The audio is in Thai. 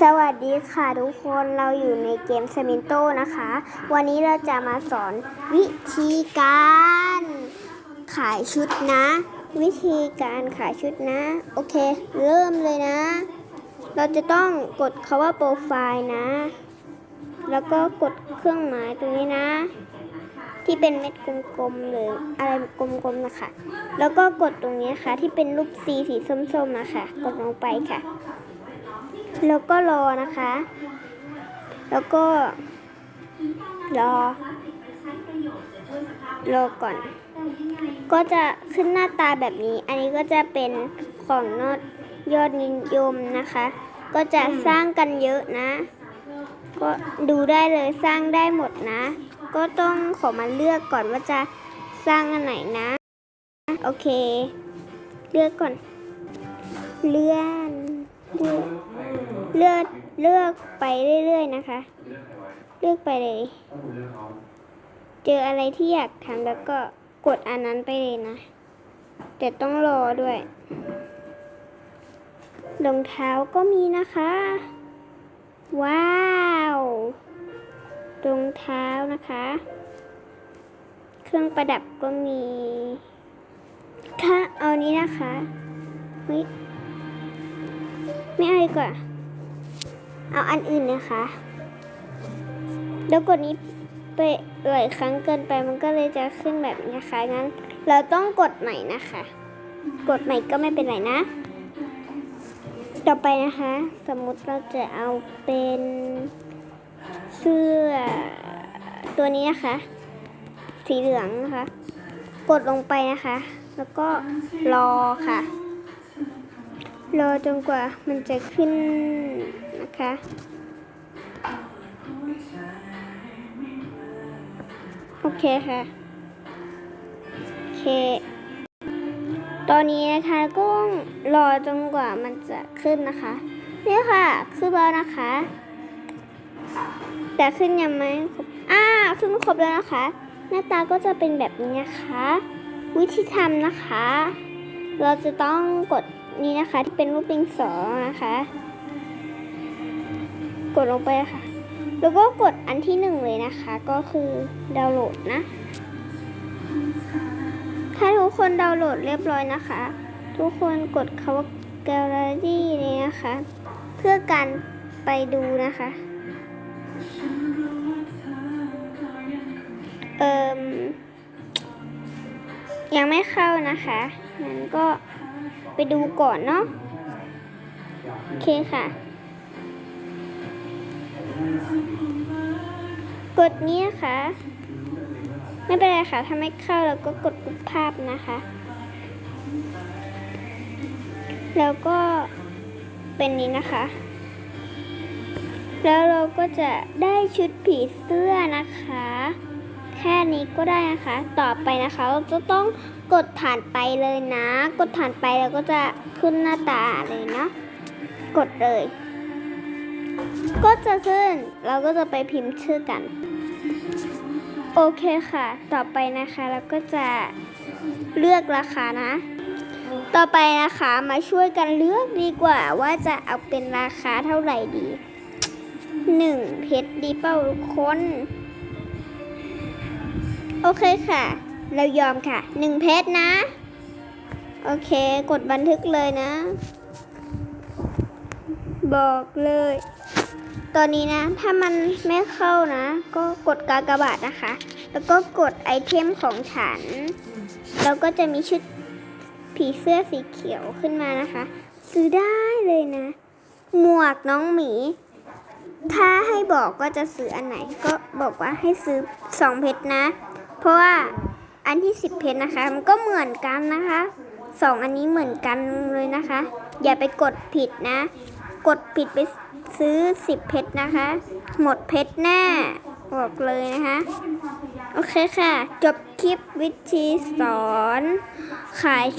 สวัสดีค่ะทุกคนเราอยู่ในเกมสมินโตนะคะ วันนี้เราจะมาสอนวิธีการขายชุดนะ วิธีการขายชุดนะ โอเค เริ่มเลยนะ เราจะต้องกดคาว่าโปรไฟล์นะ แล้วก็กดเครื่องหมายตรงนี้นะ ที่เป็นเม็ดกลมๆหรืออะไรกลมๆนะคะ แล้วก็กดตรงนี้ค่ะที่เป็นรูปสีสีส้มๆนะคะ กดลงไปค่ะ แล้วก็รอนะคะ แล้วก็ รอ รอก่อน ก็จะขึ้นหน้าตาแบบนี้ อันนี้ก็จะเป็นของนอดยอดนิยมนะคะ ก็จะสร้างกันเยอะนะ ก็ดูได้เลยสร้างได้หมดนะ ก็ต้องขอมาเลือกก่อนว่าจะสร้างอันไหนนะ โอเค เลือกก่อน เลื่อนเลื่อน เลือกเลือกไปเรื่อยๆนะคะ เลือกไปเลย เจออะไรที่อยากทำแล้วก็กดอันนั้นไปเลยนะ แต่ต้องรอด้วยรองเท้าก็มีนะคะ ว้าวรองเท้านะคะ เครื่องประดับก็มีค่ะเอานี้นะคะเฮ้ยไม่เอาดีกว่า เอาอันอื่นนะคะ แล้วกดนี้ไปหลายครั้งเกินไปมันก็เลยจะขึ้นแบบนี้นะคะงั้น เราต้องกดใหม่นะคะ กดใหม่ก็ไม่เป็นไรนะ ต่อไปนะคะ สมมุติเราจะเอาเป็นเสื้อตัวนี้นะคะ สีเหลืองนะคะ กดลงไปนะคะ แล้วก็รอค่ะ รอจนกว่ามันจะขึ้นนะคะ โอเคค่ะ โอเค ตอนนี้นะคะก็รอจนกว่ามันจะขึ้นนะคะ นี่ค่ะ ขึ้นแล้วนะคะ แต่ขึ้นยังไม่ครบ อ่า ขึ้นครบแล้วนะคะ หน้าตาก็จะเป็นแบบนี้นะคะ วิธีทำนะคะ เราจะต้องกด นี้นะคะที่เป็นรูปปิงสองนะคะ กดลงไปค่ะ แล้วก็กดอันที่หนึ่งเลยนะคะ ก็คือดาวน์โหลดนะ ถ้าทุกคนดาวน์โหลดเรียบร้อยนะคะ ทุกคนกดคำว่า Gallery เลยนะคะ เพื่อการไปดูนะคะ เอิมยังไม่เข้านะคะงั้นก็ ไปดูก่อนเนาะโอเคค่ะ กดนี้นะคะไม่เป็นไรค่ะ ถ้าไม่เข้าเราก็กดรูปภาพนะคะ แล้วก็เป็นนี้นะคะ แล้วเราก็จะได้ชุดผีเสื้อนะคะ แค่นี้ก็ได้นะคะ ต่อไปนะคะเราจะต้องกดผ่านไปเลยนะ กดผ่านไปแล้วก็จะขึ้นหน้าตาเลยนะ กดเลย ก็จะขึ้น เราก็จะไปพิมพ์ชื่อกัน โอเคค่ะ ต่อไปนะคะเราก็จะเลือกราคานะ ต่อไปนะคะมาช่วยกันเลือกดีกว่าว่าจะเอาเป็นราคาเท่าไหร่ดีหนึ่งเพชรดีเป้าทุกคน โอเคค่ะ เรายอมค่ะหนึ่งเพชรนะ โอเค กดบันทึกเลยนะ บอกเลย ตอนนี้นะ ถ้ามันไม่เข้านะ ก็กดกากบาทนะคะ แล้วก็กดไอเทมของฉัน แล้วก็จะมีชุดผีเสื้อสีเขียวขึ้นมานะคะ ซื้อได้เลยนะ หมวกน้องหมี ถ้าให้บอกว่าจะซื้ออันไหน ก็บอกว่าให้ซื้อสองเพชรนะ เพราะว่าอันที่สิบเพชรนะคะ มันก็เหมือนกันนะคะสองอันนี้เหมือนกันเลยนะคะ อย่าไปกดผิดนะ กดผิดไปซื้อสิบเพชรนะคะ หมดเพชรแน่บอกเลยนะคะ โอเคค่ะ จบคลิปวิธีสอนขายชุด